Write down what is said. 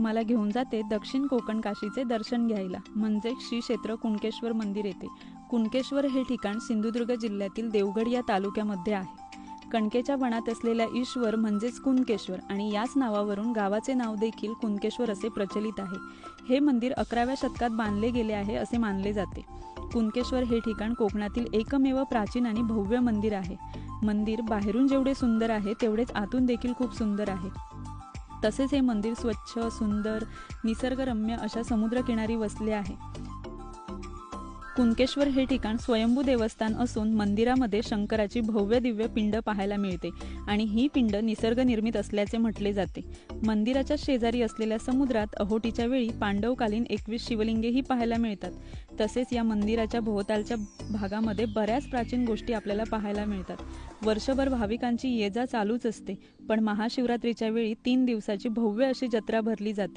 मला घेऊन जाते दक्षिण कोकण काशीचे दर्शन घ्यायला. म्हणजे श्री क्षेत्र कुणकेश्वर मंदिर येते. कुणकेश्वर हे ठिकाण सिंधुदुर्ग जिल्ह्यातील देवगड या तालुक्यामध्ये आहे. कणकेच्या वनात असलेल्या ईश्वर म्हणजेच कुणकेश्वर आणि याच नावावरून गावाचे नाव देखील कुणकेश्वर असे प्रचलित आहे. हे मंदिर अकराव्या शतकात बांधले गेले आहे असे मानले जाते. कुणकेश्वर हे ठिकाण कोकणातील एकमेव प्राचीन आणि भव्य मंदिर आहे. मंदिर बाहेरून जेवढे सुंदर आहे तेवढेच आतून देखील खूप सुंदर आहे. तसेच हे मंदिर स्वच्छ सुंदर निसर्गरम्य अशा समुद्रकिनारी वसले आहे. कुणकेश्वर हे ठिकाण स्वयंभू देवस्थान असून मंदिरामध्ये शंकराची भव्य दिव्य पिंड पाहायला मिळते आणि ही पिंड निसर्गनिर्मित असल्याचे म्हटले जाते. मंदिराच्या शेजारी असलेल्या समुद्रात अहोटीच्या वेळी पांडवकालीन एकवीस शिवलिंगेही पाहायला मिळतात. तसेच या मंदिराच्या भोवतालच्या भागामध्ये बऱ्याच प्राचीन गोष्टी आपल्याला पाहायला मिळतात. वर्षभर भाविकांची ये जा चालूच असते पण महाशिवरात्रीच्या वेळी तीन दिवसाची भव्य अशी जत्रा भरली जाते.